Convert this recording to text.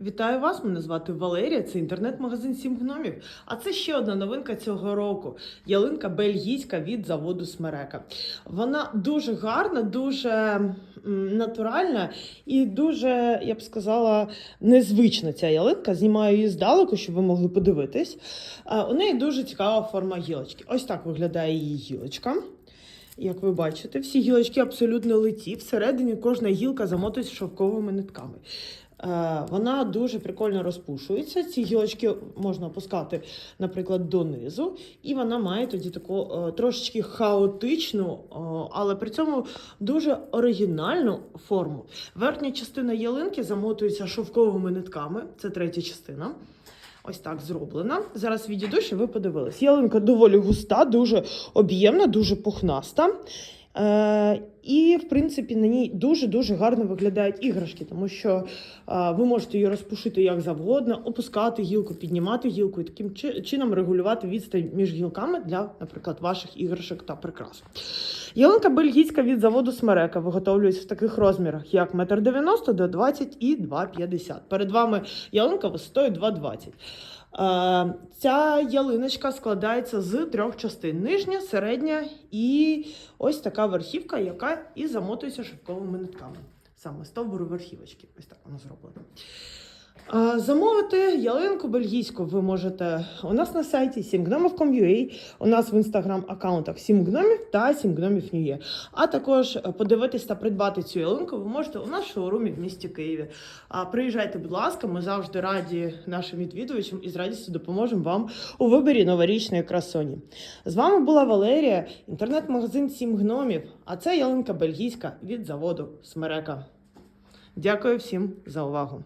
Вітаю вас! Мене звати Валерія. Це інтернет-магазин Сім гномів. А це ще одна новинка цього року. Ялинка бельгійська від заводу Смерека. Вона дуже гарна, дуже натуральна і дуже, я б сказала, незвична ця ялинка. Знімаю її здалеку, щоб ви могли подивитись. У неї дуже цікава форма гілочки. Ось так виглядає її гілочка. Як ви бачите, всі гілочки абсолютно литі. Всередині кожна гілка замотується шовковими нитками. Е, Вона дуже прикольно розпушується. Ці гілочки можна опускати, наприклад, донизу, і вона має тоді таку е, трошечки хаотичну, е, але при цьому дуже оригінальну форму. Верхня частина ялинки замотується шовковими нитками. Це третя частина. Ось так зроблена. Зараз відійду, щоб ви подивились. Ялинка доволі густа, дуже об'ємна, дуже пухнаста. І, в принципі, на ній дуже-дуже гарно виглядають іграшки, тому що е, ви можете її розпушити як завгодно, опускати гілку, піднімати гілку і таким чином регулювати відстань між гілками для, наприклад, ваших іграшок та прикрас. Ялинка бельгійська від заводу Смерека виготовлюється в таких розмірах, як 1,90 м до 20 і 2,50 м. Перед вами ялинка висотою 2,20 Е, Ця ялиночка складається з трьох частин: нижня, середня і ось така верхівка, яка і замотується шовковими нитками. Саме стовбуру верхівочки. Ось так воно зроблена. Замовити ялинку бельгійську ви можете у нас на сайті simgnomov.com.ua, у нас в інстаграм-аккаунтах 7 гномів та 7 гномів Ньює. А також подивитись та придбати цю ялинку ви можете у нас в шоурумі в місті Києві. А приїжджайте, будь ласка, ми завжди раді нашим відвідувачам і з радістю допоможемо вам у виборі новорічної красоні. З вами була Валерія, інтернет-магазин 7 гномів, а це ялинка бельгійська від заводу Смерека. Дякую всім за увагу.